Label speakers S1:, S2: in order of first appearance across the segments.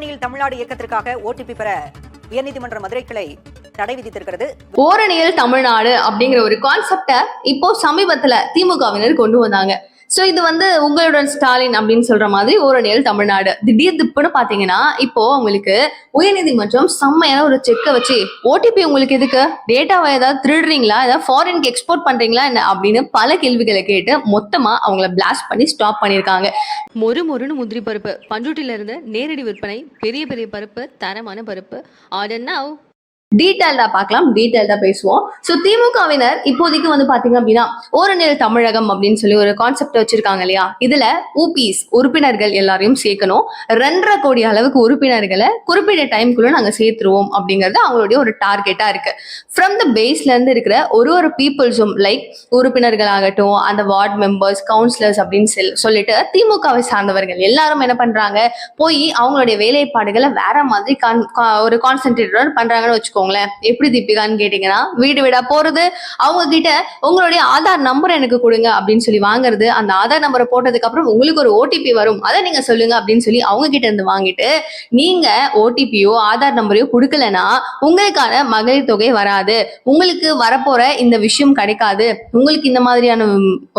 S1: அணியில் தமிழ்நாடு இயக்கத்திற்காக ஓடிபி பெற உயர்நீதிமன்ற மதுரை கிளை தடை விதித்திருக்கிறது.
S2: ஓரணியில் தமிழ்நாடு அப்படிங்கிற ஒரு கான்செப்டை இப்போ சமீபத்துல திமுகவினர் கொண்டு வந்தாங்க. சோ இது வந்து உங்களுடன் ஸ்டாலின் அப்படின்னு சொல்ற மாதிரி ஓரணியில் தமிழ்நாடு. திடீர் திப்புன்னு பாத்தீங்கன்னா இப்போ உங்களுக்கு உயர்நீதிமன்றம் செம்மையான ஒரு செக்கை வச்சு ஓடிபி உங்களுக்கு எதுக்கு? டேட்டாவை ஏதாவது திருடுறீங்களா? ஏதாவது ஃபாரினுக்கு எக்ஸ்போர்ட் பண்றீங்களா? என்ன? அப்படின்னு பல கேள்விகளை கேட்டு மொத்தமா அவங்கள பிளாஸ்ட் பண்ணி ஸ்டாப் பண்ணியிருக்காங்க
S3: மொறு மொறுன்னு முந்திரி பருப்பு. பண்ருட்டில இருந்து நேரடி விற்பனை பெரிய பெரிய பருப்பு தரமான பருப்பு. ஆர்டர் நவ்
S2: டீட்டெயில்டா பார்க்கலாம் டீட்டெயில்டா பேசுவோம். ஸோ திமுகவினர் இப்போதைக்கு வந்து பாத்தீங்க அப்படின்னா ஓரநிலை தமிழகம் அப்படின்னு சொல்லி ஒரு கான்செப்ட் வச்சிருக்காங்க இல்லையா? இதுல ஊபிஸ் உறுப்பினர்கள் எல்லாரையும் சேர்க்கணும். ரெண்டரை கோடி அளவுக்கு உறுப்பினர்களை குறிப்பிட்ட டைம்குள்ள நாங்க சேர்த்துருவோம் அப்படிங்கிறது அவங்களுடைய ஒரு டார்கெட்டா இருக்கு. ஃப்ரம் த பேஸ்ல இருந்து இருக்கிற ஒரு ஒரு பீப்புள்ஸும் லைக் உறுப்பினர்கள் ஆகட்டும் அந்த வார்டு மெம்பர்ஸ் கவுன்சிலர்ஸ் அப்படின்னு சொல்லிட்டு திமுகவை சார்ந்தவர்கள் எல்லாரும் என்ன பண்றாங்க? போய் அவங்களுடைய வேலைப்பாடுகளை வேற மாதிரி கான்- ஒரு கான்சென்ட்ரேட்டட் பண்றாங்கன்னு வச்சுக்கோங்களேன். எப்படி தீபிகான்னு கேட்டீங்கன்னா வீடு வீடா போறது அவங்க கிட்ட உங்களுடைய ஆதார் நம்பர் எனக்கு கொடுங்க அப்படின்னு சொல்லி வாங்குறது. அந்த ஆதார் நம்பரை போட்டதுக்கு அப்புறம் உங்களுக்கு ஒரு ஓடிபி வரும். அதை நீங்க சொல்லுங்க அப்படின்னு சொல்லி அவங்க கிட்ட இருந்து வாங்கிட்டு நீங்க ஓடிபியோ ஆதார் நம்பரையோ கொடுக்கலனா உங்களுக்கான மகளிர் தொகை வராது. உங்களுக்கு வரப்போற இந்த விஷயம் கிடைக்காது. உங்களுக்கு இந்த மாதிரியான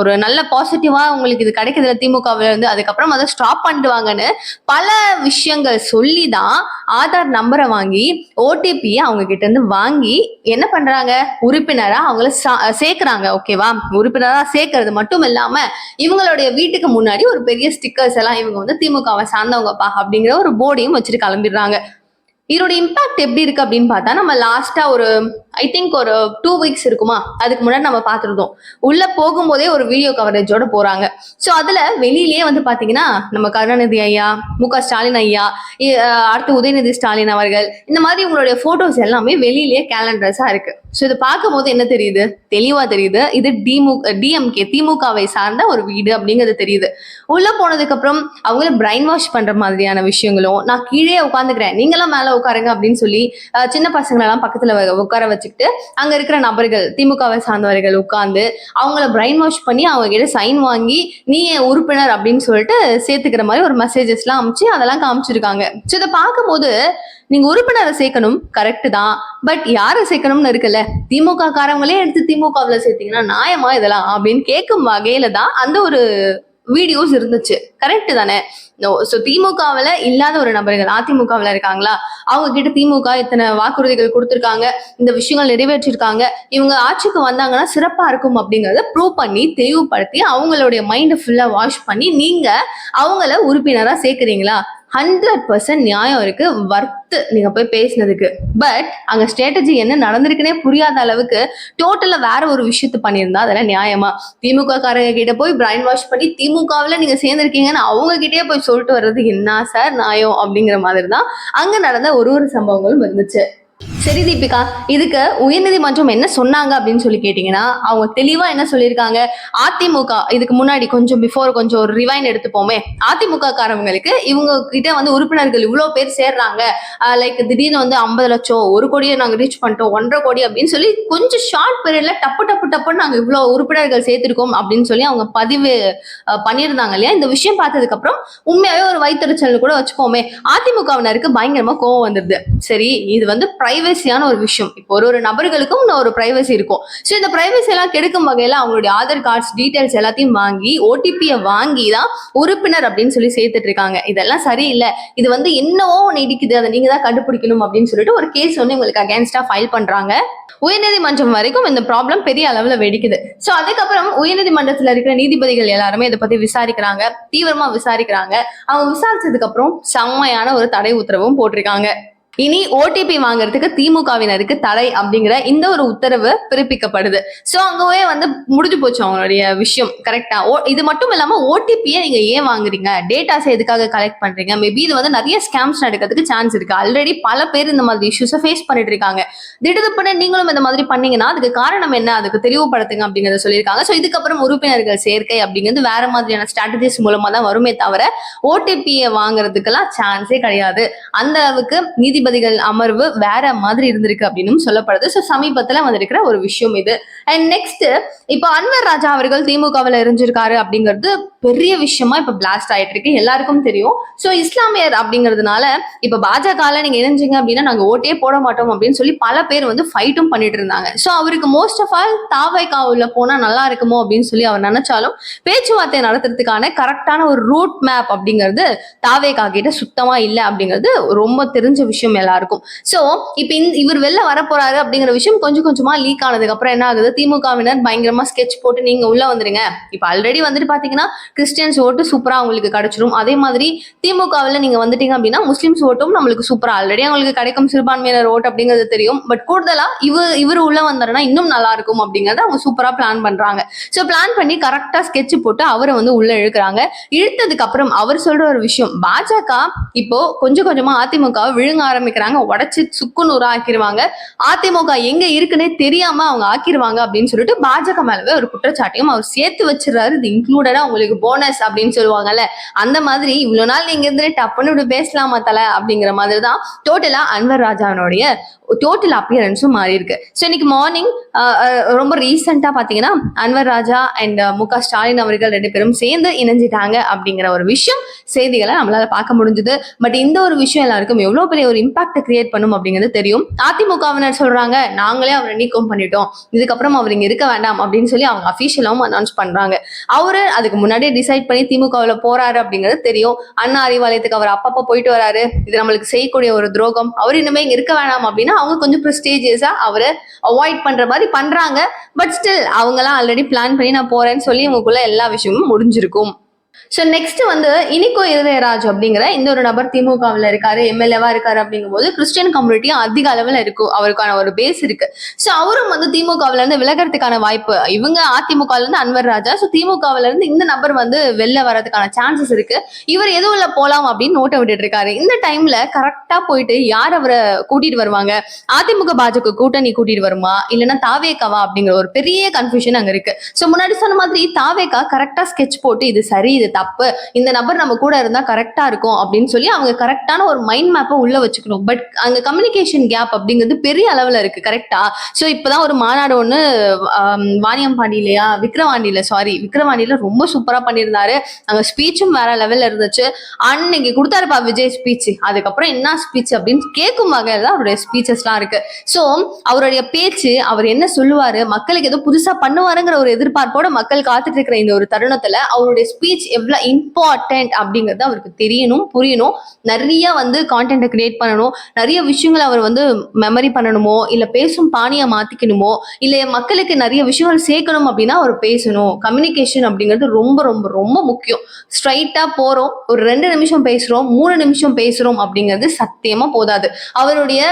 S2: ஒரு நல்ல பாசிட்டிவா உங்களுக்கு இது கிடைக்கிறதுல திமுகவில் இருந்து. அதுக்கப்புறம் அதை ஸ்டாப் பண்ணிடுவாங்கன்னு பல விஷயங்கள் சொல்லி தான் ஆதார் நம்பரை வாங்கி ஓடிபியை அவங்க கிட்ட இருந்து வாங்கி என்ன பண்றாங்க? உறுப்பினரா அவங்கள சா- சேர்க்கறாங்க ஓகேவா உறுப்பினரா சேர்க்கறது மட்டும் இல்லாம இவங்களுடைய வீட்டுக்கு முன்னாடி ஒரு பெரிய ஸ்டிக்கர்ஸ் எல்லாம் இவங்க வந்து திமுகவை சார்ந்தவங்கப்பா அப்படிங்கிற ஒரு போர்டையும் வச்சுட்டு கிளம்பிடுறாங்க. இதோட இம்பாக்ட் எப்படி இருக்கு அப்படின்னு பார்த்தா நம்ம லாஸ்டா ஒரு ஐ திங்க் ஒரு டூ வீக்ஸ் இருக்குமா? அதுக்கு முன்னாடி நம்ம பார்த்துருந்தோம். உள்ள போகும்போதே ஒரு வீடியோ கவரேஜோட போறாங்க. ஸோ அதுல வெளியிலேயே வந்து பாத்தீங்கன்னா நம்ம கருணாநிதி ஐயா மு க ஸ்டாலின் ஐயா அடுத்து உதயநிதி ஸ்டாலின் அவர்கள் இந்த மாதிரி உங்களுடைய போட்டோஸ் எல்லாமே வெளியிலேயே கேலண்டர்ஸா இருக்கு. ஸோ இதை பார்க்கும்போது என்ன தெரியுது? தெளிவா தெரியுது. இது டிமு டிஎம்கே திமுகவை சார்ந்த ஒரு வீடு அப்படிங்கிறது தெரியுது. உள்ள போனதுக்கு அப்புறம் அவங்கள பிரைன் வாஷ் பண்ற மாதிரியான விஷயங்களும் நான் கீழே உட்காந்துக்கிறேன் நீங்களாம் மேல உட்காருங்க அப்படின்னு சொல்லி சின்ன பசங்களெல்லாம் பக்கத்துல வ- உட்கார வச்சுக்கிட்டு அங்க இருக்கிற நபர்கள் திமுகவை சார்ந்தவர்கள் உட்கார்ந்து அவங்கள பிரைன் வாஷ் பண்ணி அவங்க கிட்ட சைன் வாங்கி நீ ஏன் உறுப்பினர் அப்படின்னு சொல்லிட்டு சேர்த்துக்கிற மாதிரி ஒரு மெசேஜஸ்லாம் அமுச்சு அதெல்லாம் காமிச்சிருக்காங்க. ஸோ இதை பார்க்கும்போது நீங்க உறுப்பினரை சேர்க்கணும் கரெக்ட் தான். பட் யாரை சேர்க்கணும்னு இருக்குல்ல? திமுக காரங்களே எடுத்து திமுகவில் சேர்த்தீங்கன்னா நியாயமா இதெல்லாம்? அப்படின்னு கேட்கும் வகையில தான் அந்த ஒரு வீடியோஸ் இருந்துச்சு. கரெக்ட் தானே? ஸோ திமுகவில் இல்லாத ஒரு நபர்கள் அதிமுகவில் இருக்காங்களா? அவங்க கிட்ட திமுக இத்தனை வாக்குறுதிகள் கொடுத்துருக்காங்க இந்த விஷயங்கள் நிறைவேற்றிருக்காங்க இவங்க ஆட்சிக்கு வந்தாங்கன்னா சிறப்பாக இருக்கும் அப்படிங்கிறத ப்ரூவ் பண்ணி தெளிவுபடுத்தி அவங்களுடைய மைண்டை ஃபுல்லாக வாஷ் பண்ணி நீங்கள் அவங்கள உறுப்பினராக சேர்க்குறீங்களா? ஹண்ட்ரட் பர்சன்ட் நியாயம் இருக்கு வர்த்து நீங்க போய் பேசினதுக்கு. பட் அங்க ஸ்ட்ராட்டஜி என்ன நடந்திருக்குன்னே புரியாத அளவுக்கு டோட்டலா வேற ஒரு விஷயத்த பண்ணியிருந்தா அதெல்லாம் நியாயமா. திமுக காரங்க கிட்ட போய் பிரைன் வாஷ் பண்ணி திமுகவில் நீங்க சேர்ந்திருக்கீங்கன்னு அவங்க கிட்டே போய் சொல்லிட்டு வர்றது என்ன சார் நியாயம் அப்படிங்கிற மாதிரி தான் அங்க நடந்த ஒரு ஒரு சம்பவங்களும் இருந்துச்சு. சரி தீபிகா இதுக்கு உயர்நீதிமன்றம் என்ன சொன்னாங்க அப்படின்னு சொல்லி கேட்டீங்கன்னா அவங்க தெளிவா என்ன சொல்லியிருக்காங்க? அதிமுக இதுக்கு முன்னாடி கொஞ்சம் பிஃபோர் கொஞ்சம் ஒரு ரிவைன் எடுத்துப்போமே. அதிமுக காரவங்களுக்கு இவங்க கிட்ட வந்து உறுப்பினர்கள் இவ்வளோ பேர் சேர்றாங்க. லைக் திடீர்னு வந்து ஐம்பது லட்சம் ஒரு கோடியை நாங்கள் ரீச் பண்ணிட்டோம் ஒன்றரை கோடி அப்படின்னு சொல்லி கொஞ்சம் ஷார்ட் பீரியட்ல டப்பு டப்பு டப்புன்னு நாங்கள் இவ்வளோ உறுப்பினர்கள் சேர்த்திருக்கோம் அப்படின்னு சொல்லி அவங்க பதிவு பண்ணியிருந்தாங்க இல்லையா? இந்த விஷயம் பார்த்ததுக்கு அப்புறம் உண்மையாவே ஒரு வைத்தறிச்சல் கூட வச்சுப்போமே. அதிமுகவினருக்கு பயங்கரமா கோவம் வந்துருது சரி இது வந்து பிரைவசியான ஒரு விஷயம். இப்போ ஒரு ஒரு நபர்களுக்கும் ஒரு பிரைவசி இருக்கும். ஸோ இந்த பிரைவசி எல்லாம் கெடுக்கும் வகையில அவங்களுடைய ஆதார் கார்ட்ஸ் டீடைல்ஸ் எல்லாத்தையும் வாங்கி ஓடிபியை வாங்கி தான் உறுப்பினர் அப்படின்னு சொல்லி சேர்த்துட்டு இருக்காங்க. இதெல்லாம் சரியில்லை. இது வந்து என்னவோ ஒன்று இடிக்குது. அதை நீங்க தான் கண்டுபிடிக்கணும் அப்படின்னு சொல்லிட்டு ஒரு கேஸ் வந்து உங்களுக்கு அகேன்ஸ்டா ஃபைல் பண்றாங்க. உயர்நீதிமன்றம் வரைக்கும் இந்த ப்ராப்ளம் பெரிய அளவுல வெடிக்குது. ஸோ அதுக்கப்புறம் உயர்நீதிமன்றத்தில் இருக்கிற நீதிபதிகள் எல்லாருமே இதை பத்தி விசாரிக்கிறாங்க. தீவிரமா விசாரிக்கிறாங்க. அவங்க விசாரிச்சதுக்கு அப்புறம் செம்மையான ஒரு தடை உத்தரவும் போட்டிருக்காங்க. இனி ஓடிபி வாங்குறதுக்கு திமுகவினருக்கு தடை அப்படிங்கிற இந்த ஒரு உத்தரவு பிறப்பிக்கப்படுது. சோ அங்கவே வந்து முடிஞ்சு போச்சு அவங்களுடைய விஷயம் கரெக்டா இது மட்டும் இல்லாம ஓடிபியை நீங்க ஏன் வாங்குறீங்க? டேட்டாஸ் எதுக்காக கலெக்ட் பண்றீங்க? மேபி இது வந்து நிறைய ஸ்கேம்ஸ் நடக்கிறதுக்கு சான்ஸ் இருக்கு. ஆல்ரெடி பல பேர் இந்த மாதிரி இஷ்யூஸை ஃபேஸ் பண்ணிட்டு இருக்காங்க. திடுதுப்புன்னு நீங்களும் இந்த மாதிரி பண்ணீங்கன்னா அதுக்கு காரணம் என்ன? அதுக்கு தெளிவுபடுத்துங்க அப்படிங்கறத சொல்லியிருக்காங்க. ஸோ இதுக்கப்புறம் உறுப்பினர்கள் சேர்க்கை அப்படிங்கிறது வேற மாதிரியான ஸ்ட்ராட்டஜிஸ் மூலமா தான் வருமே தவிர ஓடிபியை வாங்குறதுக்கெல்லாம் சான்ஸே கிடையாது. அந்த அளவுக்கு நீதி நீதிபதிகள் அமர்வு வேற மாதிரி இருந்திருக்கு அப்படின்னு சொல்லப்படுது. ஸோ சமீபத்துல வந்திருக்கிற ஒரு விஷயம் இது. அண்ட் நெக்ஸ்ட் இப்போ அன்வர் ராஜா அவர்கள் திமுகவில் இருந்திருக்காரு அப்படிங்கிறது பெரிய விஷயமா இப்ப பிளாஸ்ட் ஆயிட்டு இருக்கு. எல்லாருக்கும் தெரியும். ஸோ இஸ்லாமியர் அப்படிங்கிறதுனால இப்ப பாஜகல நீங்க இணைஞ்சிங்க அப்படின்னா நாங்க ஓட்டே போட மாட்டோம் அப்படின்னு சொல்லி பல பேர் வந்து ஃபைட்டும் பண்ணிட்டு இருந்தாங்க. ஸோ அவருக்கு மோஸ்ட் ஆஃப் ஆல் தாவைக்காவில் போனா நல்லா இருக்குமோ அப்படின்னு சொல்லி அவர் நினைச்சாலும் பேச்சுவார்த்தை நடத்துறதுக்கான கரெக்டான ஒரு ரூட் மேப் அப்படிங்கிறது தாவேகா கிட்ட சுத்தமா இல்லை அப்படிங்கிறது ரொம்ப தெரிஞ்ச விஷயம் எல்லாருக்கும். ஸோ இப்போ இவர் வெளில வர போறாரு அப்படிங்கிற விஷயம் கொஞ்சம் கொஞ்சமா லீக் ஆனதுக்கு அப்புறம் என்ன ஆகுது? திமுகவினர் பயங்கரமா ஸ்கெட்ச் போட்டு நீங்க உள்ள வந்துருங்க. இப்போ ஆல்ரெடி வந்துட்டு பாத்தீங்கன்னா கிறிஸ்டியன்ஸ் ஓட்டு சூப்பரா உங்களுக்கு கிடைச்சிரும். அதே மாதிரி திமுகவில் நீங்க வந்துட்டீங்க அப்படின்னா முஸ்லிம்ஸ் ஓட்டும் நம்மளுக்கு சூப்பரா ஆல்ரெடி அவங்களுக்கு கிடைக்கும் சிறுபான்மையினர் ஓட்டு அப்படிங்கிறது தெரியும். பட் கூடுதலா இவர் இவர் உள்ள வந்தாருன்னா இன்னும் நல்லா இருக்கும் அப்படிங்கறத அவங்க சூப்பரா பிளான் பண்றாங்க. ஸோ பிளான் பண்ணி கரெக்டா ஸ்கெட்ச் போட்டு அவரை வந்து உள்ள இழுக்கிறாங்க. இழுத்ததுக்கு அப்புறம் அவர் சொல்ற ஒரு விஷயம் பாஜக இப்போ கொஞ்சம் கொஞ்சமா அதிமுக விழுங்க ஆரம்பிக்கிறாங்க சுக்கு சுக்குநூறா ஆக்கிடுவாங்க அதிமுக எங்க இருக்குன்னே தெரியாம அவங்க ஆக்கிடுவாங்க அப்படின்னு சொல்லிட்டு பாஜக மேலவே ஒரு குற்றச்சாட்டையும் அவர் சேர்த்து வச்சிடறாரு. இது இன்க்ளூடடா உங்களுக்கு போனஸ் அப்படின்னு சொல்லுவாங்கல்ல. அந்த மாதிரி இவ்வளவு நாள் நீங்க இருந்து டப்புன்னு இப்படி பேசலாமா தலை அப்படிங்கிற மாதிரி தான் டோட்டலா அன்வர் ராஜாவினுடைய டோட்டல் அப்பியரன்ஸும் மாறி இருக்கு. ஸோ இன்னைக்கு மார்னிங் ரொம்ப ரீசெண்டாக பார்த்தீங்கன்னா அன்வர் ராஜா அண்ட் மு க ஸ்டாலின் அவர்கள் ரெண்டு பேரும் சேர்ந்து இணைஞ்சிட்டாங்க அப்படிங்கிற ஒரு விஷயம் செய்திகளை நம்மளால பார்க்க முடிஞ்சது. பட் இந்த ஒரு விஷயம் எல்லாருக்கும் எவ்வளோ பெரிய ஒரு இம்பாக்ட் கிரியேட் பண்ணும் அப்படிங்கிறது தெரியும். அதிமுகவினர் சொல்றாங்க நாங்களே அவரை நீக்கம் பண்ணிட்டோம். இதுக்கப்புறம் அவர் இங்க இருக்க வேண்டாம். அப்படின்னு சொல்லி அவங்க அபிஷியலாவும் அனௌன்ஸ் பண்றாங்க. அவரு அதுக்கு முன்னாடியே டிசைட் பண்ணி திமுகவில் போறாரு அப்படிங்கிறது தெரியும். அண்ணா அறிவாலயத்துக்கு அவர் அப்பப்போ போயிட்டு வராரு. இது நம்மளுக்கு செய்யக்கூடிய ஒரு துரோகம். அவர் இனிமே இங்க இருக்க வேணாம் அப்படின்னா அவங்க கொஞ்சம் ப்ரெஸ்டேஜியஸா அவரை அவாய்ட் பண்ற மாதிரி பண்றாங்க. பட் ஸ்டில் அவங்கலாம் ஆல்ரெடி பிளான் பண்ணி நான் போறேன்னு சொல்லி இவங்களுக்குள்ள எல்லா விஷயமும் முடிஞ்சிருக்கும். ஸோ நெக்ஸ்ட் வந்து இனிக்கோ இருதயராஜ் அப்படிங்கிற இந்த ஒரு நபர் திமுகவில் இருக்காரு எம்எல்ஏவா இருக்காரு அப்படிங்கும்போது கிறிஸ்டியன் கம்யூனிட்டி அதிக அளவில் இருக்கும் அவருக்கான ஒரு பேஸ் இருக்கு. ஸோ அவரும் வந்து திமுகவுல இருந்து விலகிறதுக்கான வாய்ப்பு இவங்க அதிமுகல இருந்து அன்வர் ராஜா. ஸோ திமுகவில இருந்து இந்த நபர் வந்து வெளில வரதுக்கான சான்சஸ் இருக்கு. இவர் எது உள்ள போலாம் அப்படின்னு நோட்டை விட்டுட்டு இருக்காரு. இந்த டைம்ல கரெக்டா போயிட்டு யார் அவரை கூட்டிட்டு வருவாங்க? அதிமுக பாஜக கூட்டணி கூட்டிட்டு வருமா? இல்லைன்னா தாவேக்காவா அப்படிங்கிற ஒரு பெரிய கன்ஃபியூஷன் அங்க இருக்கு. ஸோ முன்னாடி சொன்ன மாதிரி தாவேக்கா கரெக்டா ஸ்கெட்ச் போட்டு இது சரி இது தப்பு. இந்த நபர் நம்ம கூட இருந்தா கரெக்டா இருக்கும் அப்படின்னு சொல்லி அவங்க கரெக்டான ஒரு மைண்ட் மேப்பை உள்ள வச்சுக்கணும். பட் அங்க கம்யூனிகேஷன் கேப் அப்படிங்கிறது பெரிய அளவுல இருக்கு கரெக்டா ஸோ இப்பதான் ஒரு மாநாடு ஒன்று வாணியம்பாடியிலையா விக்ரவாண்டியில சாரி விக்ரவாண்டியில ரொம்ப சூப்பரா பண்ணியிருந்தாரு. அங்க ஸ்பீச்சும் வேற லெவல்ல இருந்துச்சு. அன்னைக்கு கொடுத்தாருப்பா விஜய் ஸ்பீச் அதுக்கப்புறம் என்ன ஸ்பீச் அப்படின்னு கேட்கும் வகையில தான் அவருடைய ஸ்பீச்சஸ்லாம் இருக்கு. ஸோ அவருடைய பேச்சு அவர் என்ன சொல்லுவாரு மக்களுக்கு ஏதோ புதுசா பண்ணுவாருங்கிற ஒரு எதிர்பார்ப்போட மக்கள் காத்துட்டு இருக்கிற இந்த ஒரு தருணத்துல அவருடைய ஸ்பீச் எவ்வளோ இம்பார்ட்டன்ட் அப்படிங்கிறது அவருக்கு தெரியணும் புரியணும். நிறைய வந்து கான்டென்ட்டை கிரியேட் பண்ணணும். நிறைய விஷயங்களை அவர் வந்து மெமரி பண்ணணுமோ இல்லை பேசும் பாணியை மாற்றிக்கணுமோ இல்லை மக்களுக்கு நிறைய விஷயங்கள் சேர்க்கணும் அப்படின்னா அவர் பேசணும். கம்யூனிகேஷன் அப்படிங்கிறது ரொம்ப ரொம்ப ரொம்ப முக்கியம். ஸ்ட்ரைட்டாக போகிறோம் ஒரு ரெண்டு நிமிஷம் பேசுகிறோம் மூணு நிமிஷம் பேசுகிறோம் அப்படிங்கிறது சத்தியமாக போதாது. அவருடைய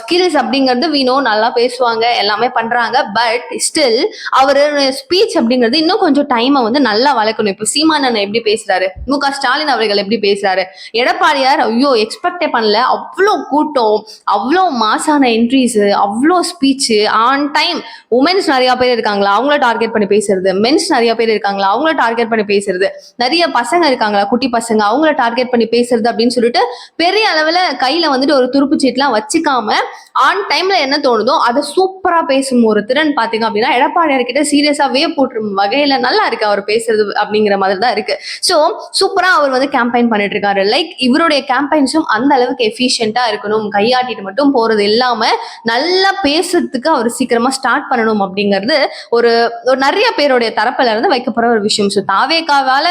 S2: ஸ்கில்ஸ் அப்படிங்கிறது வீணோ நல்லா பேசுவாங்க எல்லாமே பண்றாங்க பட் ஸ்டில் அவருடைய ஸ்பீச் அப்படிங்கிறது இன்னும் கொஞ்சம் டைமை வந்து நல்லா வளர்க்கணும். இப்போ அண்ணன் எப்படி பேசுறாரு? மு க ஸ்டாலின் அவர்கள் எப்படி பேசுறாரு? எடப்பாடியார் ஐயோ எக்ஸ்பெக்டே பண்ணல. அவ்வளோ கூட்டம் அவ்வளோ மாசான என்ட்ரிஸ் அவ்வளோ ஸ்பீச் ஆன் டைம் உமன்ஸ் நிறைய பேர் இருக்காங்களா? அவங்கள டார்கெட் பண்ணி பேசுறது. மென்ஸ் நிறைய பேர் இருக்காங்களா? அவங்கள டார்கெட் பண்ணி பேசுறது. நிறைய பசங்க இருக்காங்களா? குட்டி பசங்க அவங்கள டார்கெட் பண்ணி பேசுறது அப்படின்னு சொல்லிட்டு பெரிய அளவுல கையில வந்துட்டு ஒரு துருப்பு சீட்லாம் வச்சுக்காம ஆன் டைம்ல என்ன தோணுதோ அதை சூப்பரா பேசும் ஒரு திறன் பாத்தீங்க அப்படின்னா எடப்பாடியார் சீரியஸாவே சீரியஸா வே போட்டுரும் வகையில நல்லா இருக்கு அவர் பேசுறது அப்படிங்கிற மாதிரி தான் இருக்கு. ஸோ சூப்பரா அவர் வந்து கேம்பெயின் பண்ணிட்டு இருக்காரு. லைக் இவருடைய கேம்பெயின்ஸும் அந்த அளவுக்கு எஃபிஷியண்டா இருக்கணும் கையாட்டிட்டு மட்டும் போறது இல்லாம நல்லா பேசுறதுக்கு அவர் சீக்கிரமா ஸ்டார்ட் பண்ணணும் அப்படிங்கிறது ஒரு ஒரு நிறைய பேருடைய தரப்புல இருந்து வைக்கப்படுற ஒரு விஷயம். ஸோ தாவேக்காவால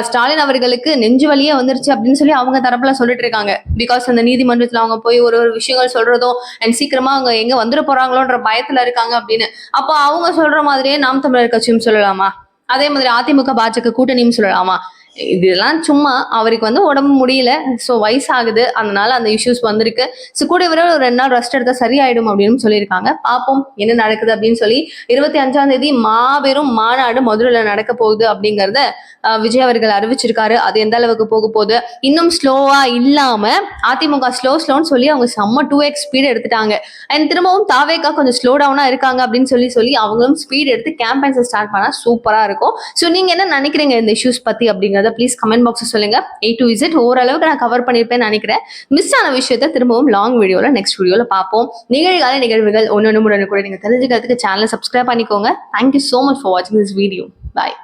S2: ஸ்டாலின் அவர்களுக்கு நெஞ்சு வழியே வந்துருச்சு அப்படின்னு சொல்லி அவங்க தரப்புல சொல்லிட்டு இருக்காங்க. பிகாஸ் அந்த நீதிமன்றத்துல அவங்க போய் ஒரு ஒரு விஷயங்கள் சொல்றதும் அண்ட் சீக்கிரமா அவங்க எங்க வந்துட போறாங்களோன்ற பயத்துல இருக்காங்க அப்படின்னு. அப்போ அவங்க சொல்ற மாதிரியே நாம் தமிழர் கட்சியும் சொல்லலாமா? அதே மாதிரி அதிமுக பாஜக கூட்டணியும் சொல்லலாமா? இதெல்லாம் சும்மா அவருக்கு வந்து உடம்பு முடியல. ஸோ வயசாகுது. அதனால அந்த இஷ்யூஸ் வந்திருக்கு. ஸோ கூட இவரை ஒரு ரெண்டு நாள் ரெஸ்ட் எடுத்தா சரியாயிடும் அப்படின்னு சொல்லியிருக்காங்க. பார்ப்போம் என்ன நடக்குது அப்படின்னு சொல்லி. இருபத்தி அஞ்சாம் தேதி மாபெரும் மாநாடு மதுரையில் நடக்க போகுது அப்படிங்கிறத விஜய் அவர்கள் அறிவிச்சிருக்காரு. அது எந்த அளவுக்கு போக போகுது? இன்னும் ஸ்லோவா இல்லாம அதிமுக ஸ்லோ ஸ்லோன்னு சொல்லி அவங்க செம்ம டூ எக்ஸ் ஸ்பீடு எடுத்துட்டாங்க. அண்ட் திரும்பவும் தாவேக்கா கொஞ்சம் ஸ்லோ டவுனா இருக்காங்க அப்படின்னு சொல்லி சொல்லி அவங்களும் ஸ்பீட் எடுத்து கேம்பெயின்ஸை ஸ்டார்ட் பண்ணா சூப்பரா இருக்கும். ஸோ நீங்க என்ன நினைக்கிறீங்க இந்த இஷ்யூஸ் பத்தி அப்படிங்கறத? அப்படின்றத ப்ளீஸ் கமெண்ட் பாக்ஸ் சொல்லுங்க. ஏ டு இசட் ஓரளவுக்கு நான் கவர் பண்ணியிருப்பேன்னு நினைக்கிறேன். மிஸ் ஆன விஷயத்த திரும்பவும் லாங் வீடியோல நெக்ஸ்ட் வீடியோல பார்ப்போம். நிகழ்கால நிகழ்வுகள் ஒன்று ஒன்று கூட நீங்க தெரிஞ்சுக்கிறதுக்கு சேனலை சப்ஸ்கிரைப் பண்ணிக்கோங்க. Thank you so much for வாட்சிங் திஸ் வீடியோ பாய்